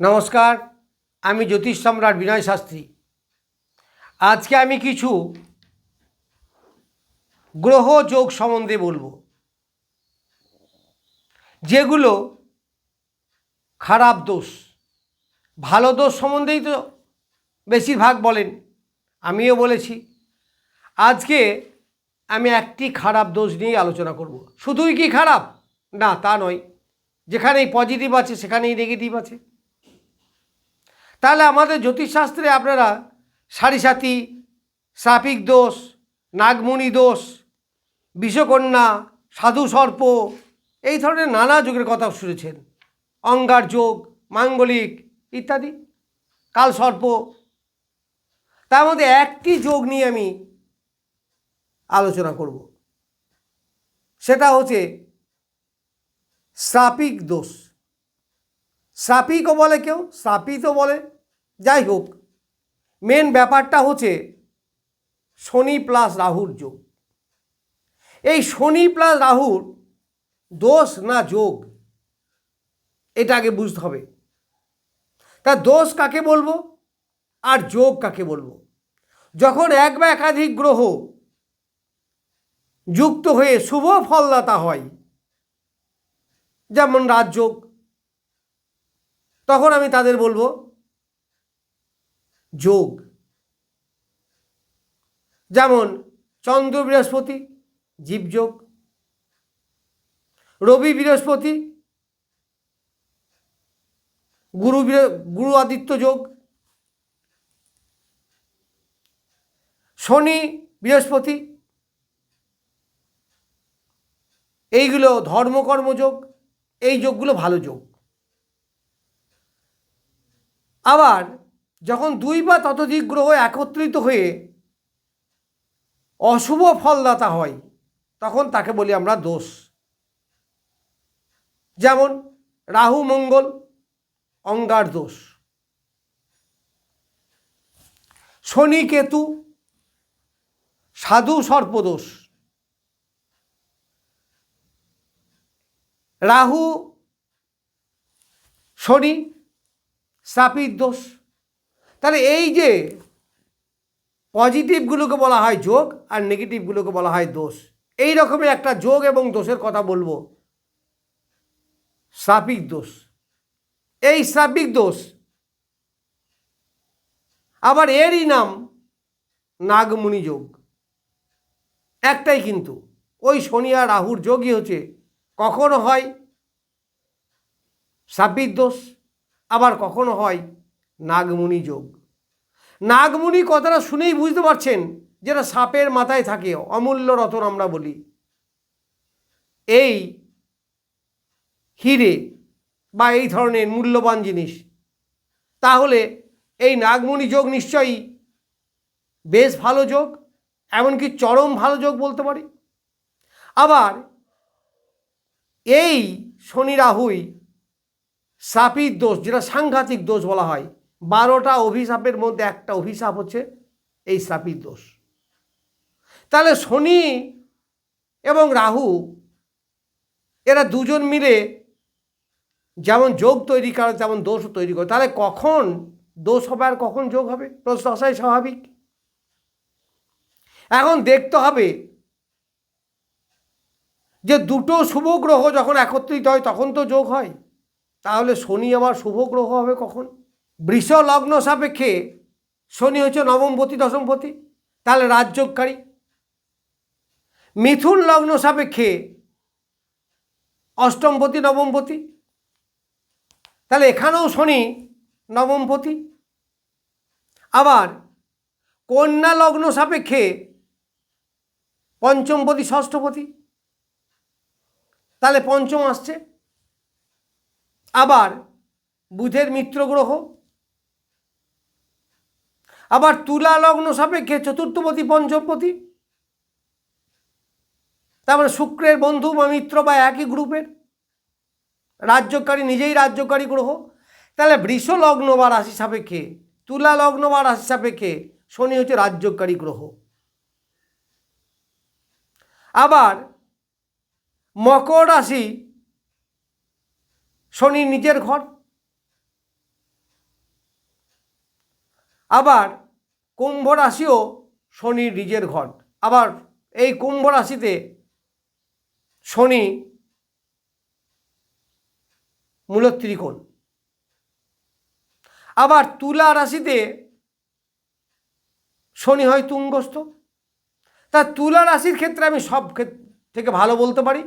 নমস্কার, আমি জ্যোতিষ সম্রাট বিনয় শাস্ত্রী। আজকে আমি কিছু গ্রহ যোগ সম্বন্ধে বলব, যেগুলো খারাপ দোষ। ভালো দোষ সম্বন্ধেই তো বেশিরভাগ বলেন, আমিও বলেছি। আজকে আমি একটি খারাপ দোষ নিয়েই আলোচনা করব। শুধুই কি খারাপ? না, তা নয়। যেখানেই পজিটিভ আছে, সেখানেই নেগেটিভ আছে। তাহলে আমাদের জ্যোতিষশাস্ত্রে আপনারা সারি সাথী সাপিক দোষ, নাগমণি দোষ, বিষকন্যা সাধু সর্প এই ধরনের নানা যুগের কথা শুনেছেন। অঙ্গার যোগ, মাঙ্গলিক ইত্যাদি কাল সর্প তার মধ্যে একটি যোগ নিয়ে আমি আলোচনা করব। সেটা হচ্ছে শ্রাপিক দোষ। শ্রাপিকও বলে কেউ? শ্রাপিতও বলে। যাই হোক মেন ব্যাপারটা হচ্ছে শনি প্লাস রাহুর যোগ। এই শনি প্লাস রাহুর দোষ না যোগ, এটা আগে বুঝতে হবে। তা দোষ কাকে বলব? আর যোগ কাকে বলব? যখন এক বা একাধিক গ্রহ যুক্ত হয়ে শুভ ফলদাতা হয়, যেমন রাজযোগ তখন আমি তাদের বলব, যোগ। যেমন চন্দ্র বৃহস্পতি জীবযোগ রবি বৃহস্পতি, গুরু গুরু আদিত্য যোগ। শনি বৃহস্পতি, এইগুলো ধর্মকর্মযোগ এই যোগগুলো ভালো যোগ। আবার যখন দুই বা ততোধিক গ্রহ একত্রিত হয়ে অশুভ ফলদাতা হয়, তখন তাকে বলি আমরা দোষ। যেমন রাহু, মঙ্গল, অঙ্গার দোষ। শনি, কেতু, সাধু সর্পদোষ রাহু, শনি শ্রাপির দোষ। তাহলে এই যে পজিটিভগুলোকে বলা হয় যোগ আর নেগেটিভগুলোকে বলা হয় দোষ, এই রকমের একটা যোগ এবং দোষের কথা বলব। শ্রাপিক দোষ। এই শ্রাপিক দোষ। আবার এরই নাম নাগমণি যোগ। একটাই কিন্তু, ওই শনি আর রাহুর যোগই হচ্ছে, কখনো হয় শ্রাপিক দোষ। আবার কখনো হয় নাগমণি যোগ। নাগমণি কথাটা শুনেই বুঝতে পারছেন যেটা সাপের মাথায় থাকে, অমূল্য রতন আমরা বলি। এই হিরে বা এই ধরনের মূল্যবান জিনিস, তাহলে এই নাগমণি যোগ নিশ্চয়ই বেশ ভালো যোগ, এমনকি চরম ভালো যোগ বলতে পারি। আবার এই শনি রাহুই সাপির দোষ, যেটা সাংঘাতিক দোষ বলা হয়। বারোটা অভিশাপের মধ্যে একটা অভিশাপ হচ্ছে এই সাপির দোষ। তাহলে শনি এবং রাহু, এরা দুজন মিলে যেমন যোগ তৈরি করে, তেমন দোষও তৈরি করে। তাহলে কখন দোষ হবে আর কখন যোগ হবে? প্রশ্ন আসাই স্বাভাবিক। এখন দেখতে হবে যে দুটো শুভ গ্রহ যখন একত্রিত হয়, তখন তো যোগ হয়। তাহলে শনি আবার শুভ গ্রহ হবে কখন? বৃষ লগ্ন সাপেক্ষে শনি হচ্ছে নবমপতি দশমপতি তাহলে রাজযোগকারী। মিথুন লগ্ন সাপেক্ষে অষ্টমপতি নবমপতি তাহলে এখানেও শনি নবমপতি আবার কন্যা লগ্ন সাপেক্ষে পঞ্চমপতি ষষ্ঠপতি তাহলে পঞ্চম আসছে। আবার বুধের মিত্র গ্রহ আবার তুলা লগ্ন সাপেক্ষে চতুর্থপতি, পঞ্চমপতি, তারপরে শুক্রের বন্ধু বা মিত্র বা একই গ্রুপের রাজ্যকারী, নিজেই রাজ্যকারী গ্রহ, তাহলে বৃষ লগ্ন বা রাশি সাপেক্ষে, তুলা লগ্ন বা রাশি সাপেক্ষে শনি হচ্ছে রাজ্যকারী গ্রহ। আবার মকর রাশি শনি নিজের ঘর। আবার কুম্ভ রাশিও শনির নিজের ঘর। আবার এই কুম্ভ রাশিতে শনি মূলত ত্রিকোণ। আবার তুলা রাশিতে শনি হয় তুঙ্গস্থ। তা তুলা রাশির ক্ষেত্রে আমি সব থেকে ভালো বলতে পারি।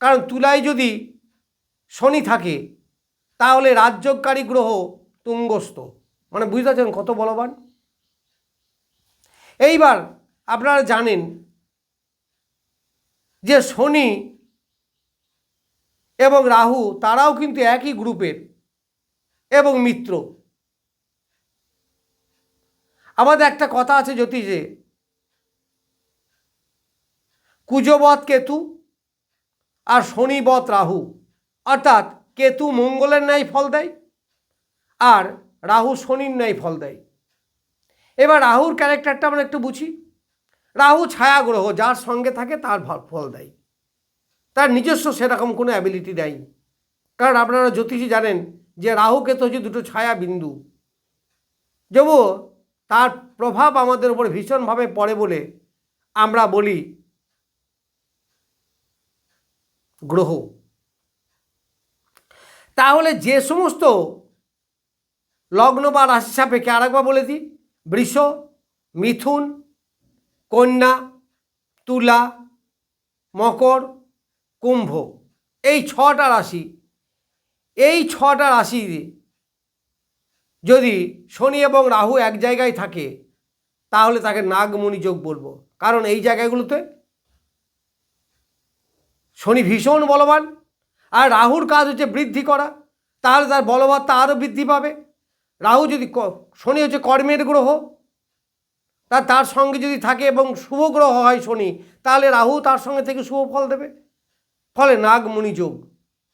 কারণ তুলায় যদি শনি থাকে, তাহলে রাজ্যকারী গ্রহ তুঙ্গস্থ। মানে বুঝতে পারছেন কত বলবান? এইবার আপনারা জানেন যে শনি এবং রাহু তারাও কিন্তু একই গ্রুপের এবং মিত্র। আমাদের একটা কথা আছে জ্যোতিষে। কুজবৎ কেতু আর শনিবৎ রাহু। অর্থাৎ কেতু মঙ্গলের ন্যায় ফল দেয় আর রাহু শনির ন্যায় ফল দেয়। এবার রাহুর ক্যারেক্টারটা আমরা একটু বুঝি। রাহু ছায়া গ্রহ যার সঙ্গে থাকে তার ফল- দেয়। তার নিজস্ব সেরকম কোনো অ্যাবিলিটি নেই কারণ আপনারা জ্যোতিষী জানেন যে রাহু তো হচ্ছে দুটো ছায়া বিন্দু। যবু তার প্রভাব আমাদের উপর ভীষণভাবে পড়ে বলে আমরা বলি গ্রহ। তাহলে যে সমস্ত লগ্ন বা রাশি সাপেক্ষে আরেকবার বলে দিই, বৃষ, মিথুন, কন্যা, তুলা, মকর, কুম্ভ, এই ছটা রাশি, এই ছটা রাশি যদি শনি এবং রাহু এক জায়গায় থাকে, তাহলে তাকে নাগমণি যোগ বলব। কারণ এই জায়গাগুলোতে শনি ভীষণ বলবান আর রাহুর কাজ হচ্ছে বৃদ্ধি করা, তাহলে তার বলবত্তা আরও বৃদ্ধি পাবে। রাহু যদি শনি হচ্ছে কর্মের গ্রহ, তা তার সঙ্গে যদি থাকে এবং শুভ গ্রহ হয় শনি, তাহলে রাহু তার সঙ্গে থেকে শুভ ফল দেবে। ফলে নাগমণি যোগ,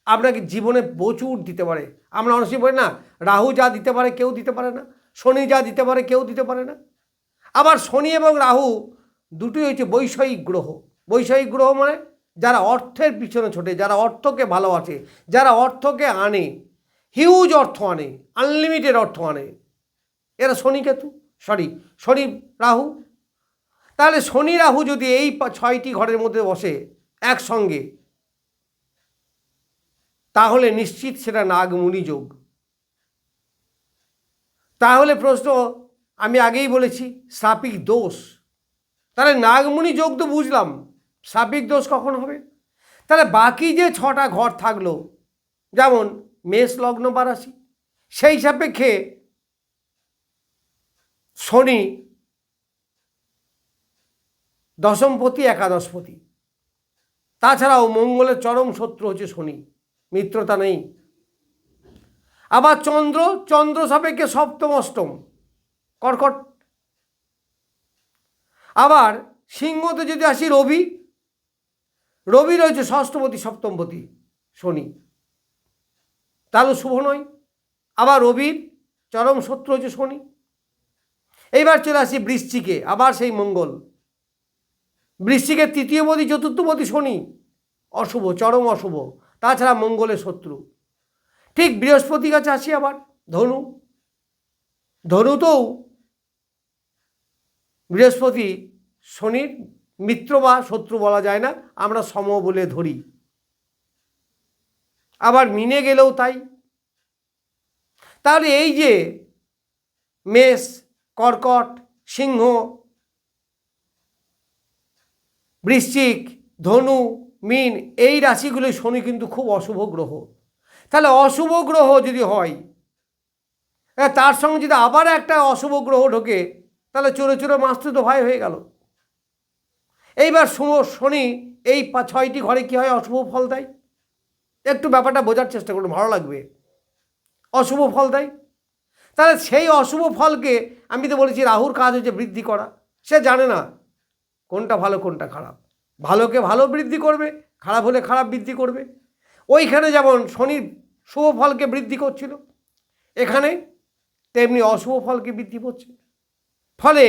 আপনাকে জীবনে প্রচুর দিতে পারে। আমরা অনেক বলি না, রাহু যা দিতে পারে কেউ দিতে পারে না, শনি যা দিতে পারে কেউ দিতে পারে না। আবার শনি এবং রাহু দুটোই হচ্ছে বৈষয়িক গ্রহ। বৈষয়িক গ্রহ মানে যারা অর্থের পিছনে ছোটে, যারা অর্থকে ভালোবাসে, যারা অর্থকে আনে হিউজ অর্থ আনে আনলিমিটেড অর্থ আনে। এরা শনি কেতু সরি শনি রাহু। তাহলে শনি রাহু যদি এই ছয়টি ঘরের মধ্যে বসে একসঙ্গে, তাহলে নিশ্চিত সেটা নাগমুনি যোগ। তাহলে প্রশ্ন, আমি আগেই বলেছি সাপিক দোষ। তাহলে নাগমণি যোগ তো বুঝলাম। সাপিক দোষ কখন হবে? তাহলে বাকি যে ছটা ঘর থাকল, যেমন মেষ, লগ্ন বা রাশি, সেই সাপেক্ষে শনি দশমপতি, একাদশপতি। তাছাড়াও মঙ্গলের চরম শত্রু হচ্ছে শনি, মিত্রতা নেই। আবার চন্দ্র চন্দ্র সাপেক্ষে সপ্তম, অষ্টম, কর্কট। আবার সিংহতে যদি আসি রবি রবি রয়েছে ষষ্ঠপতি, সপ্তমপতি, শনি। তাহলে শুভ নয়। আবার রবির চরম শত্রু হচ্ছে শনি। এইবার চলে আসি বৃশ্চিকে, আবার সেই মঙ্গল। বৃশ্চিকের তৃতীয়পতি চতুর্থপতি শনি। অশুভ, চরম অশুভ। তাছাড়া মঙ্গলের শত্রু। ঠিক বৃহস্পতি কাছে আসি আবার, ধনু। ধনুতেও বৃহস্পতি শনির মিত্র বা শত্রু বলা যায় না, আমরা সম বলে ধরি। আবার মিনে গেলেও তাই। তাহলে এই যে মেষ, কর্কট, সিংহ, বৃশ্চিক, ধনু, মিন, এই রাশিগুলি শনি কিন্তু খুব অশুভ গ্রহ। তাহলে অশুভ গ্রহ যদি হয় তার সঙ্গে যদি আবার একটা অশুভ গ্রহ ঢোকে, তাহলে চোরে চোরে মাস্তুত ভাই হয়ে গেল। এইবার শনি, এই ছয়টি ঘরে কী হয় অশুভ ফল দেয়? একটু ব্যাপারটা বোঝার চেষ্টা করুন, ভালো লাগবে। অশুভ ফল দেয়। তাহলে সেই অশুভ ফলকে আমি তো বলেছি রাহুর কাজ হচ্ছে বৃদ্ধি করা। সে জানে না কোনটা ভালো, কোনটা খারাপ। ভালোকে ভালো বৃদ্ধি করবে, খারাপ হলে খারাপ বৃদ্ধি করবে। ওইখানে যেমন শনির শুভ ফলকে বৃদ্ধি করছিল, এখানে তেমনি অশুভ ফলকে বৃদ্ধি করছে। ফলে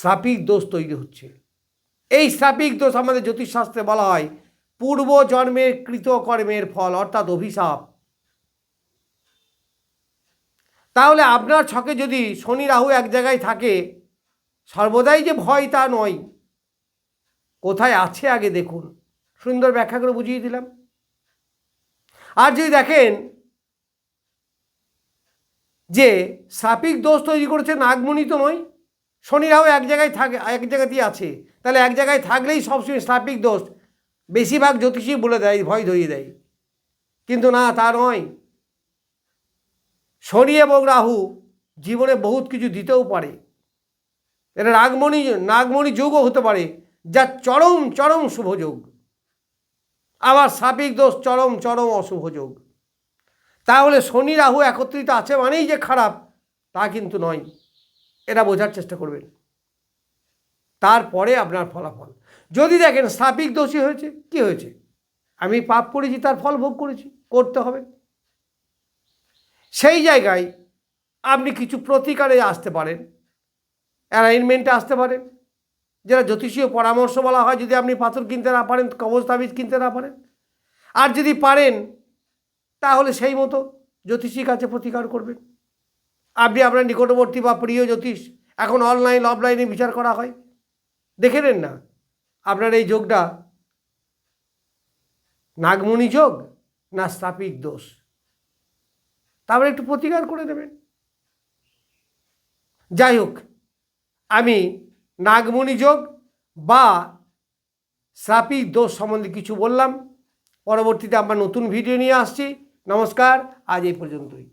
সাপিক দোষ তৈরি হচ্ছে। এই সাপিক দোষ আমাদের জ্যোতিষশাস্ত্রে বলা হয় পূর্ব জন্মের কৃত কর্মের ফল, অর্থাৎ অভিশাপ। তাহলে আপনার ছকে যদি শনি রাহু এক জায়গায় থাকে, সর্বদাই যে ভয় তা নয়। কোথায় আছে আগে দেখুন। সুন্দর ব্যাখ্যা করে বুঝিয়ে দিলাম। আর যদি দেখেন যে সাপিক দোষ তৈরি করেছে, নাগমণি তো নয় শনি রাহু এক জায়গায় থাকে, এক জায়গাতেই আছে। তাহলে এক জায়গায় থাকলেই সবসময় সাপিক দোষ। বেশিরভাগ জ্যোতিষী বলে দেয়, ভয় ধরিয়ে দেয়। কিন্তু না, তা নয়। শনি এবং রাহু জীবনে বহুত কিছু দিতেও পারে। এটা নাগমণি নাগমণি যোগও হতে পারে, যা চরম চরম শুভ শুভযোগ আবার সাপিক দোষ, চরম চরম অশুভ যোগ। তাহলে শনি, রাহু একত্রিত আছে মানেই যে খারাপ, তা কিন্তু নয়। এটা বোঝার চেষ্টা করবেন। তারপরে আপনার ফলাফল। যদি দেখেন স্থাপিক দোষী হয়েছে, কি হয়েছে? আমি পাপ করেছি, তার ফল ভোগ করেছি, করতে হবে। সেই জায়গায় আপনি কিছু প্রতিকারে আসতে পারেন, অ্যালাইনমেন্টে আসতে পারেন। যেটা জ্যোতিষীয় পরামর্শ বলা হয়, যদি আপনি পাথর কিনতে না পারেন কবচ তাবিজ কিনতে না পারেন। আর যদি পারেন, তাহলে সেই মতো জ্যোতিষীর কাছে প্রতিকার করবেন। আপনি আপনার নিকটবর্তী বা প্রিয় জ্যোতিষ, এখন অনলাইন অফলাইনে বিচার করা হয়। দেখে নেন না। আপনার এই যোগটা নাগমণি যোগ না স্থাপিক দোষ? তারপরে একটু প্রতিকার করে দেবেন যাই হোক, আমি নাগমণি যোগ বা শ্রাপিক দোষ সম্বন্ধে কিছু বললাম। পরবর্তীতে আমরা নতুন ভিডিও নিয়ে আসছি। নমস্কার, আজ এই পর্যন্তই।